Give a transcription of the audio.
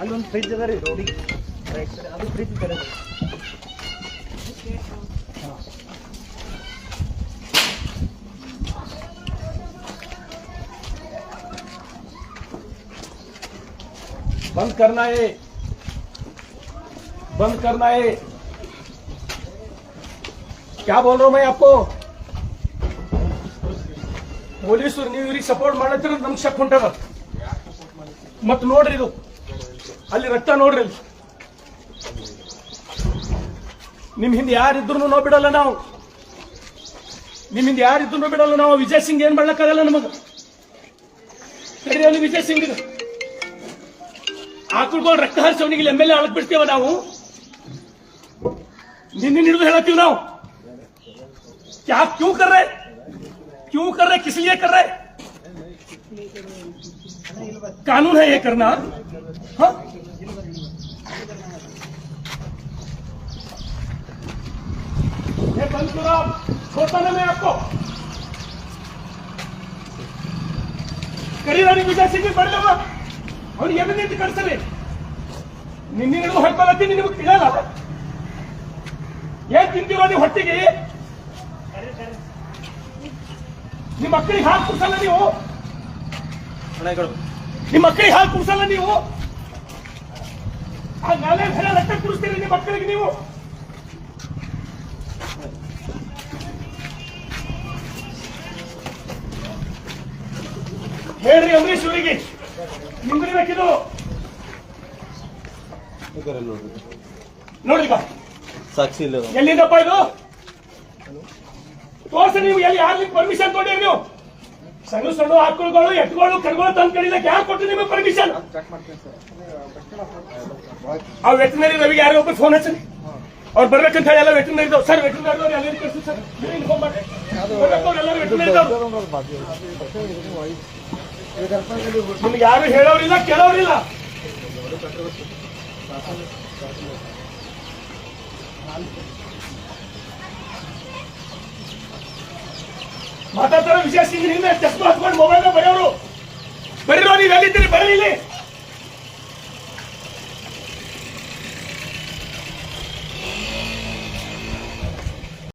ಅಲ್ಲೊಂದು ಫ್ರಿಜ್ ಅದ ರೀ ರೋಡಿಗೆ ರೈಟ್ ಸೈಡ್ ಅದು ಫ್ರಿಜ್ ಇದ್ದಾರೆ बंद करना है बंद करना है क्या बोल रहा हूं मैं आपको ಪೊಲೀಸರು ನೀವು ಇವ್ರಿಗೆ ಸಪೋರ್ಟ್ ಮಾಡತ್ತಿರ ನಮ್ಗೆ ಶಕ್ ಹೊಂಟದ ಮತ್ ನೋಡ್ರಿ ಇದು ಅಲ್ಲಿ ರಕ್ತ ನೋಡ್ರಿ ಅಲ್ಲಿ ನಿಮ್ ಹಿಂದೆ ಯಾರಿದ್ರು ನಾವು ಬಿಡಲ್ಲ ನಾವು ನಿಮ್ ಹಿಂದೆ ಯಾರಿದ್ರು ಬಿಡಲ್ಲ ನಾವು ವಿಜಯ್ ಸಿಂಗ್ ಏನ್ ಮಾಡ್ಲಕ್ಕಾಗಲ್ಲ ನಮಗ ಸರಿ ಅಲ್ಲಿ ವಿಜಯ್ ಸಿಂಗ್ ಇದು ಆಕಳ್ಗಳು ರಕ್ತ ಹರಿಸೋನಿಗೆ ಎಮ್ ಎಲ್ ಎ ಆಳಕ್ ಬಿಡ್ತೇವ ನಾವು ನಿನ್ನೆ ಹಿಡಿದು ಹೇಳತ್ತೀವಿ ನಾವು क्या क्यों कर रहे क्यों कर रहे किस लिए कर रहे कानून है ये करना हाँ ये बंद करो आप छोड़ता ना मैं आपको ಕರೀರಾಣಿ ವಿಜಯ್ ಸಿಂಗ್ ಬರಲವ ಅವ್ನು ಎಲ್ಲಿಂದ ಕಳ್ಸಲಿ ನಿನ್ನೆ ನೀವು ಹೊಡ್ಕೊಳತ್ತೀನಿ ನಿಮಗೆ ತಿಳಿಯಲ್ಲ ಏನ್ ತಿಂತೀರೋ ನೀವು ಹೊಟ್ಟಿಗೆ ನಿಮ್ಮ ಮಕ್ಕಳಿಗೆ ಹಾಲು ಕುಡ್ಸಲ್ಲ ನೀವು ನಿಮ್ಮ ಮಕ್ಕಳಿಗೆ ಹಾಲು ಕುಡ್ಸಲ್ಲ ನೀವು ಆ ನಾಳೆ ಬೆಲೆ ರಕ್ತ ಕುಡಿಸ್ತೀರಿ ನಿಮ್ಮ ಮಕ್ಕಳಿಗೆ ನೀವು ಹೇಳ್ರಿ ಅಂಬರೀಶ್ ಅವರಿಗೆ. ನಿಂದಿರ್ಬೇಕಿದು ನೋಡ್ರಿ ಬಾ. ಸಾಕ್ಷಿ ಇಲ್ಲ. ಎಲ್ಲಿಂದಪ್ಪ ಇದು? ತೋರ್ಸಿ ನೀವು ಎಲ್ಲಿ ಯಾರು ಪರ್ಮಿಷನ್ ತೊಗೊಂಡಿರಿ ನೀವು? ಸಣ್ಣ ಸಣ್ಣ ಆಕಳುಗಳು ಎತ್ತುಗಳು ಕರುಗಳು ತಂದು ಕಡಿಲಕ್ಕೆ ಯಾರು ಕೊಟ್ಟು ನಿಮಗೆ ಪರ್ಮಿಷನ್ ಆ ವೆಟನರಿ ರವಿಗೆ ಯಾರೋ ಒಬ್ಬರು ಫೋನ್ ಹಚ್ಚಿ ಅವ್ರು ಬರ್ಬೇಕಂತ ಹೇಳಿ ಎಲ್ಲ ವೆಟನರಿ ಸರ್ ವೆಟನರಿ ಅವ್ರು ಎಲ್ಲ ಕಳಿಸಿ ಸರ್. ಇನ್ಫಾರ್ಮ್ ಮಾಡಿ ಎಲ್ಲರೂ ವೆಟನರಿ ನಿಮ್ಗೆ ಯಾರು ಹೇಳೋರಿಲ್ಲ, ಕೇಳೋರಿಲ್ಲ. ಮಾತಾಡ್ತಾರ ವಿಶೇಷ ಹಿಂದೆ ಚಸ್ಮಾ ಹಾಕೊಂಡು ಮೊಬೈಲ್ ಬರೆಯೋರು. ಬರೀರೋ, ನೀವು ಎಲ್ಲಿದ್ದೀರಿ? ಬರೀ ಇಲ್ಲಿ.